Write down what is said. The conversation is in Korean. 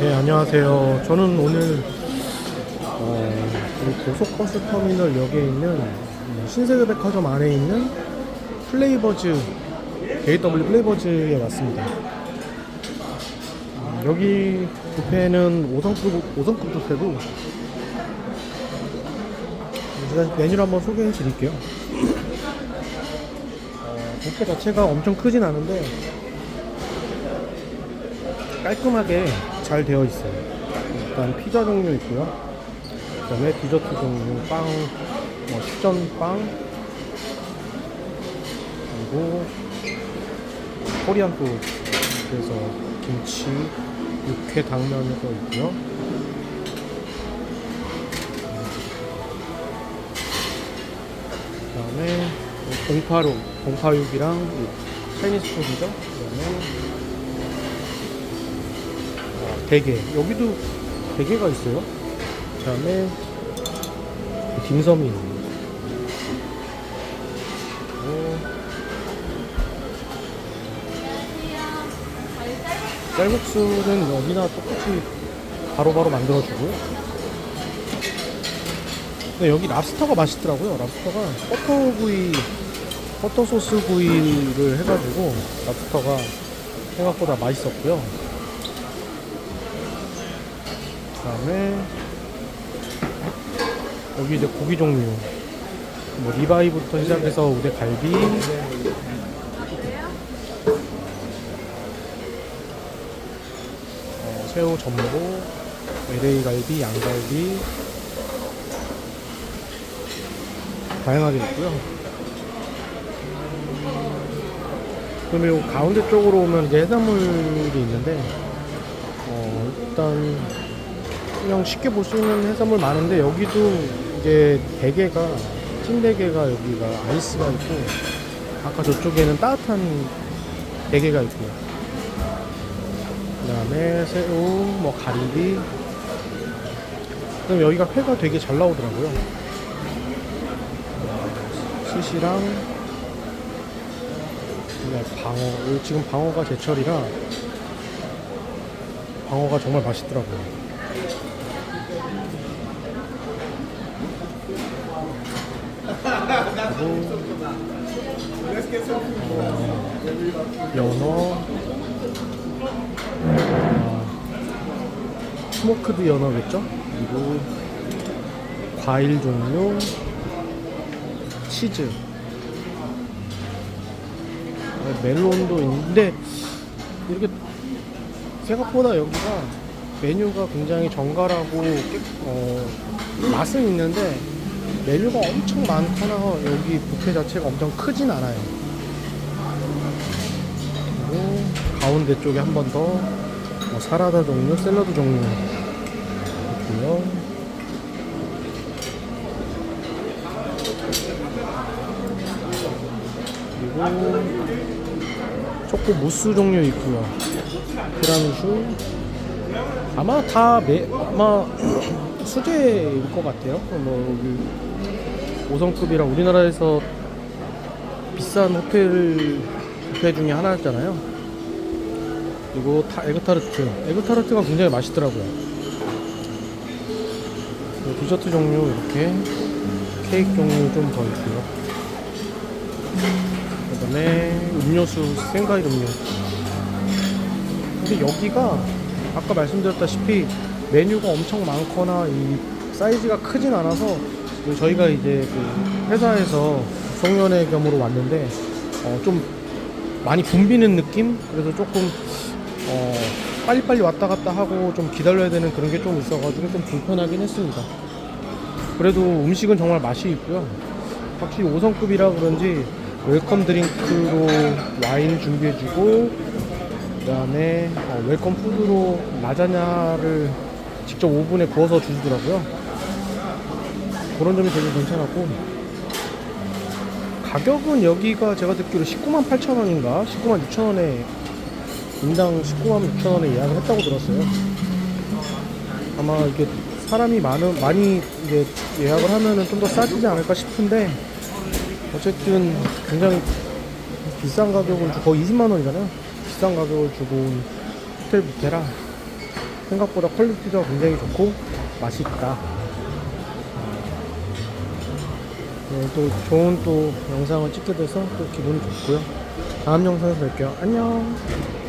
네, 안녕하세요. 저는 오늘 어, 고속버스 터미널역에 있는 신세계 백화점 안에 있는 플레이버즈 JW 플레이버즈에 왔습니다. 음, 여기 뷔페는 5성급 5성급 뷔페고 제가 메뉴를 한번 소개해 드릴게요. 어, 뷔페 자체가 엄청 크진 않은데 깔끔하게 잘 되어 있어요. 일단 피자 종류 있고요. 그다음에 디저트 종류, 빵, 뭐 식전 빵, 그리고 코리안 푸드 그래서 김치, 육회 당면도 있고요. 그다음에 공파육, 공파육이랑 차이니스 푸드죠. 그다음에 어, 대게. 여기도 대게가 있어요? 그 다음에 딤섬이 있네요 쌀국수는 여기나 똑같이 바로바로 만들어주고요 근데 여기 랍스터가 맛있더라고요. 랍스터가 버터구이 버터 소스 구이를 해가지고 랍스터가 생각보다 맛있었고요 그 다음에 여기 이제 고기 종류. 뭐 리바이부터 시작해서 우대 갈비. 어, 새우 전복 LA 갈비 양갈비. 다양하게 있고요. 요 가운데 쪽으로 오면 이제 해산물이 있는데 어, 일단 그냥 쉽게 볼 수 있는 해산물 많은데 여기도 이제 대게가 찐대게가 여기가 아이스가 있고 아까 저쪽에는 따뜻한 대게가 있고요 그 다음에 새우 뭐 가리비. 그럼 여기가 회가 되게 잘 나오더라고요. 스시랑 방어 지금 방어가 제철이라 방어가 정말 맛있더라고요 그리고 연어 아, 스모크드 연어겠죠? 그리고 과일 종류 치즈 아, 멜론도 있는데 이렇게 생각보다 여기가 메뉴가 굉장히 정갈하고 깨- 어, 맛은 있는데 메뉴가 엄청 많거나 여기 뷔페 자체가 엄청 크진 않아요. 그리고 가운데 쪽에 한 번더뭐 사라다 종류, 샐러드 종류 있고요. 그리고 초코 무스 종류 있고요. 티라미슈 아마 다 매, 아마 수제일 것 같아요. 뭐 여기 5성급이라 우리나라에서 비싼 호텔 뷔페 중에 하나였잖아요. 그리고 타, 에그타르트, 에그타르트가 굉장히 맛있더라고요. 디저트 종류 이렇게 케이크 종류 좀 더 있고요. 그 다음에 음료수 생과일 음료. 근데 여기가 아까 말씀드렸다시피 메뉴가 엄청 많거나 이 사이즈가 크진 않아서 그 저희가 이제 그 회사에서 송년회 겸으로 왔는데 어 좀 많이 붐비는 느낌? 그래서 조금 어 빨리빨리 왔다 갔다 하고 좀 기다려야 되는 그런 게 좀 있어가지고 좀 불편하긴 했습니다. 그래도 음식은 정말 맛이 있고요. 확실히 5성급이라 그런지 웰컴 드링크로 와인 준비해주고 그다음에 어, 웰컴 푸드로 라자냐를 직접 오븐에 구워서 주시더라고요. 그런 점이 되게 괜찮았고 가격은 여기가 제가 듣기로 19만 8천 원인가 19만 6천 원에 인당 19만 6천 원에 예약을 했다고 들었어요. 아마 이게 사람이 많은 많이 이제 예약을 하면은 좀 더 싸지지 않을까 싶은데 어쨌든 굉장히 비싼 가격을 주 거의 20만 원이잖아요. 비싼 가격을 주고 온 호텔 뷔페라 생각보다 퀄리티도 굉장히 좋고 맛있다. 네, 또 좋은 또 영상을 찍게 돼서 또 기분이 좋고요. 다음 영상에서 뵐게요. 안녕.